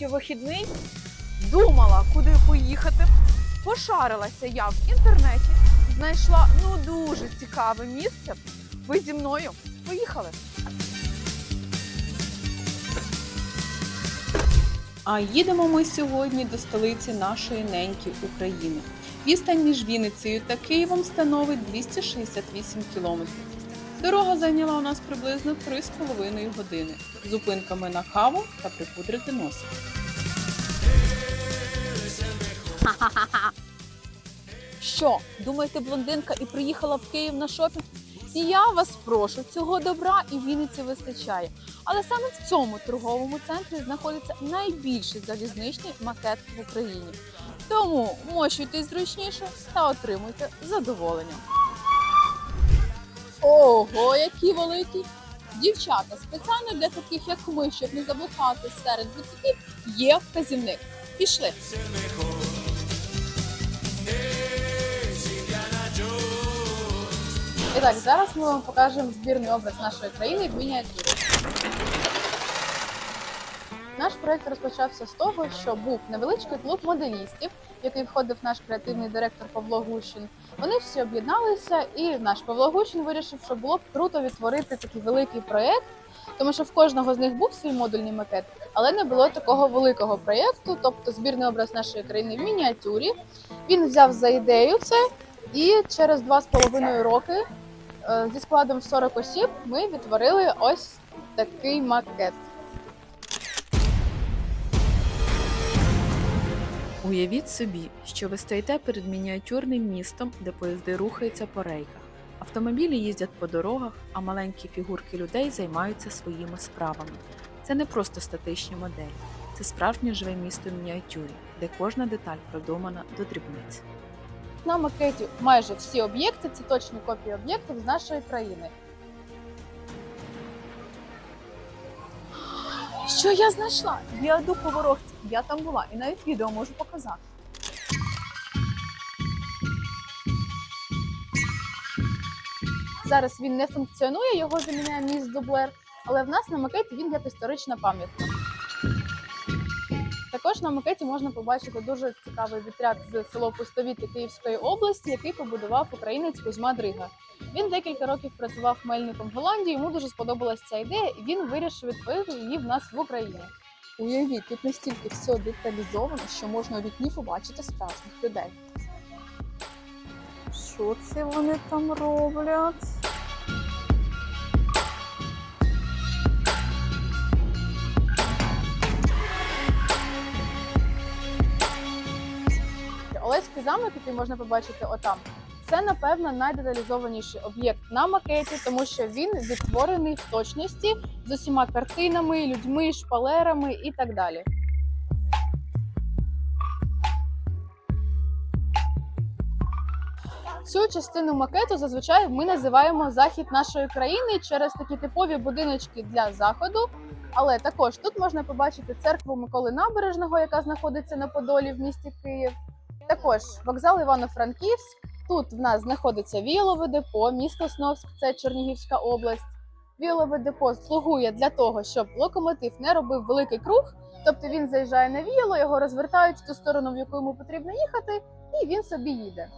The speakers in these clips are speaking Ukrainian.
нарешті вихідний. Думала, куди поїхати. Пошарилася я в інтернеті, знайшла ну дуже цікаве місце. Ви зі мною поїхали. А їдемо ми сьогодні до столиці нашої неньки України. Відстань між Вінницею та Києвом становить 268 кілометрів. Дорога зайняла у нас приблизно 3,5 години з зупинками на каву та припудрити носа. Що, думаєте, блондинка і приїхала в Київ на шопінг? І я вас прошу, цього добра і Вінниці вистачає. Але саме в цьому торговому центрі знаходиться найбільший залізничний макет в Україні. Тому мощуйтесь зручніше та отримуйте задоволення. Ого, які великі! Дівчата, спеціально для таких, як ми, щоб не заблукати серед бутиків, є вказівник. Пішли. І так, зараз ми вам покажемо збірний образ нашої країни в мініатюрі. Наш проект розпочався з того, що був невеличкий клуб моделістів, в який входив наш креативний директор Павло Гущин. Вони всі об'єдналися, і наш Павло Гущин вирішив, що було б круто відтворити такий великий проект, тому що в кожного з них був свій модульний макет, але не було такого великого проєкту, тобто збірний образ нашої країни в мініатюрі. Він взяв за ідею це, і через два з половиною роки е, зі складом в 40 осіб ми відтворили ось такий макет. Уявіть собі, що ви стоїте перед мініатюрним містом, де поїзди рухаються по рейках. Автомобілі їздять по дорогах, а маленькі фігурки людей займаються своїми справами. Це не просто статичні моделі, це справжнє живе місто в мініатюрі, де кожна деталь продумана до дрібниць. На макеті майже всі об'єкти це точні копії об'єктів з нашої країни. Що я знайшла? Віадук у Ворохті. Я там була і навіть відео можу показати. Зараз він не функціонує, його заміняє міст дублер, але в нас на макеті він як історична пам'ятка. Також на макеті можна побачити дуже цікавий вітряк з село Пустовіти Київської області, який побудував українець Кузьма Дрига. Він декілька років працював мельником в Голландії. Йому дуже сподобалася ця ідея, і він вирішив відтворити її в нас в Україні. Уявіть, тут настільки все деталізовано, що можна у вікні побачити справжніх людей. Що це вони там роблять? Замок, який можна побачити отам, це напевно найдеталізованіший об'єкт на макеті, тому що він відтворений в точності з усіма картинами, людьми, шпалерами і так далі. Цю частину макету зазвичай ми називаємо захід нашої країни через такі типові будиночки для заходу. Але також тут можна побачити церкву Миколи Набережного, яка знаходиться на Подолі в місті Київ. Також вокзал Івано-Франківськ. Тут в нас знаходиться Віолове депо, місто Сновськ, це Чернігівська область. Віолове депо слугує для того, щоб локомотив не робив великий круг. Тобто він заїжджає на віяло, його розвертають в ту сторону, в яку йому потрібно їхати, і він собі їде.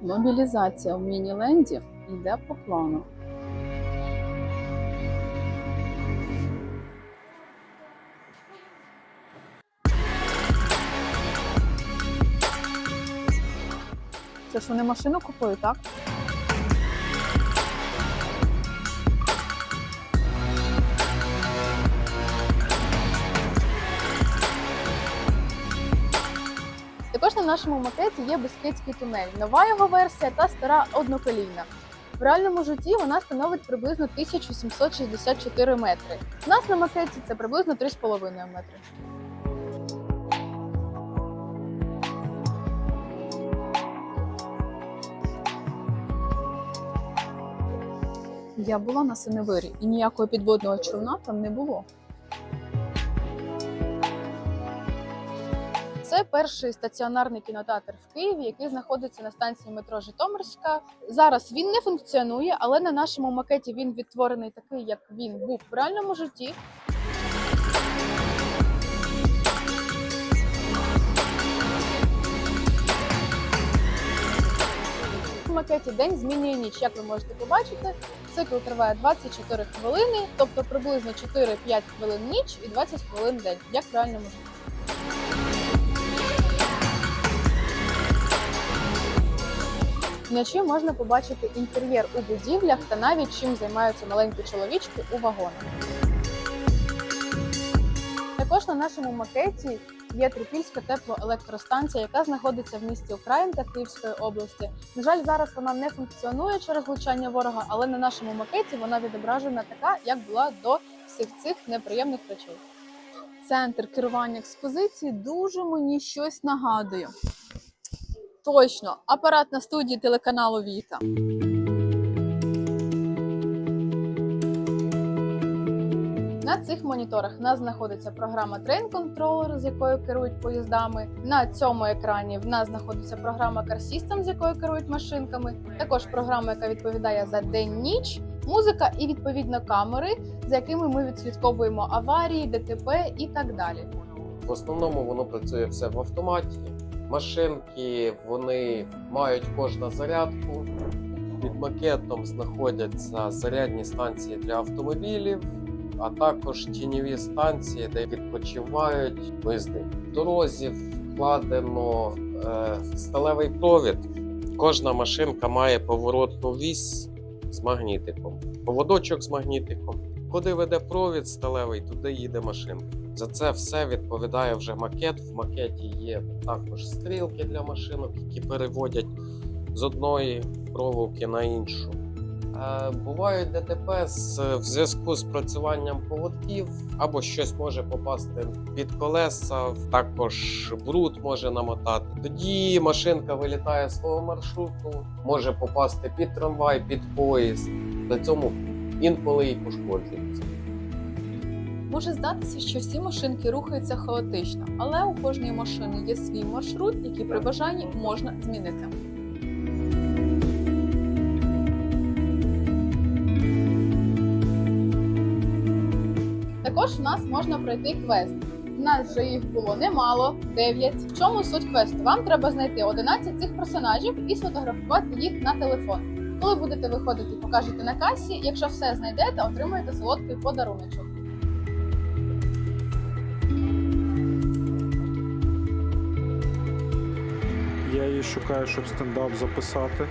Мобілізація в Мініленді йде по плану. Це ж вони машину купують, так? Також на нашому макеті є Бескидський тунель. Нова його версія та стара одноколійна. В реальному житті вона становить приблизно 1764 метри. У нас на макеті це приблизно 3,5 метри. Я була на Синевирі і ніякого підводного човна там не було. Це перший стаціонарний кінотеатр в Києві, який знаходиться на станції метро Житомирська. Зараз він не функціонує, але на нашому макеті він відтворений такий, як він був в реальному житті. В макеті день змінює ніч. Як ви можете побачити, цикл триває 24 хвилини, тобто приблизно 4-5 хвилин ніч і 20 хвилин день, як реальному житті. Вночі можна побачити інтер'єр у будівлях та навіть чим займаються маленькі чоловічки у вагонах. Також на нашому макеті є Трипільська теплоелектростанція, яка знаходиться в місті Українка Київської області. На жаль, зараз вона не функціонує через влучання ворога, але на нашому макеті вона відображена така, як була до всіх цих неприємних речей. Центр керування експозиції дуже мені щось нагадує. Точно, апарат на студії телеканалу Віта. На цих моніторах в нас знаходиться програма Train Controller, з якою керують поїздами. На цьому екрані в нас знаходиться програма Car System, з якою керують машинками. Також програма, яка відповідає за день-ніч, музика і відповідно камери, за якими ми відслідковуємо аварії, ДТП і так далі. В основному воно працює все в автоматі. Машинки вони мають кожна зарядку. Під макетом знаходяться зарядні станції для автомобілів, а також тіньові станції, де відпочивають визди. В дорозі вкладено е, сталевий провід. Кожна машинка має поворотну вісь з магнітиком, поводочок з магнітиком. Куди веде провід сталевий, туди їде машинка. За це все відповідає вже макет. В макеті є також стрілки для машинок, які переводять з одної проволоки на іншу. Е, Бувають ДТП в зв'язку з працюванням поводків, або щось може попасти під колеса, також бруд може намотати. Тоді машинка вилітає з свого маршруту, може попасти під трамвай, під поїзд. На цьому інколи і пошкоджується. Може здатися, що всі машинки рухаються хаотично, але у кожної машини є свій маршрут, який при бажанні можна змінити. Також в нас можна пройти квест. У нас вже їх було немало, 9. В чому суть квесту? Вам треба знайти 11 цих персонажів і сфотографувати їх на телефон. Коли будете виходити, покажете на касі. Якщо все знайдете, отримаєте солодкий подаруночок. Я її шукаю, щоб стендап записати,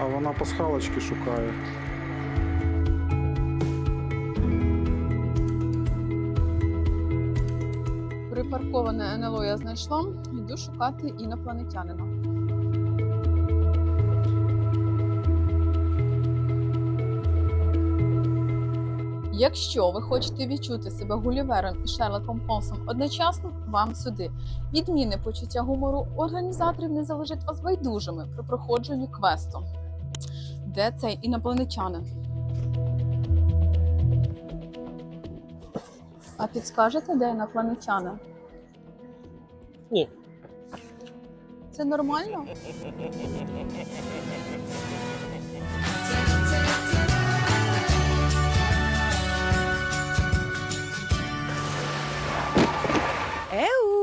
а вона пасхалочки шукає. Припарковане НЛО я знайшла. Йду шукати інопланетянина. Якщо ви хочете відчути себе Гулівером і Шерлоком Холмсом одночасно, вам сюди. Відмінне почуття гумору організаторів не залежить вас байдужими при проходженні квесту. Де цей інопланетянин? А підскажете, де інопланетянин? Ні. Це нормально? Еу!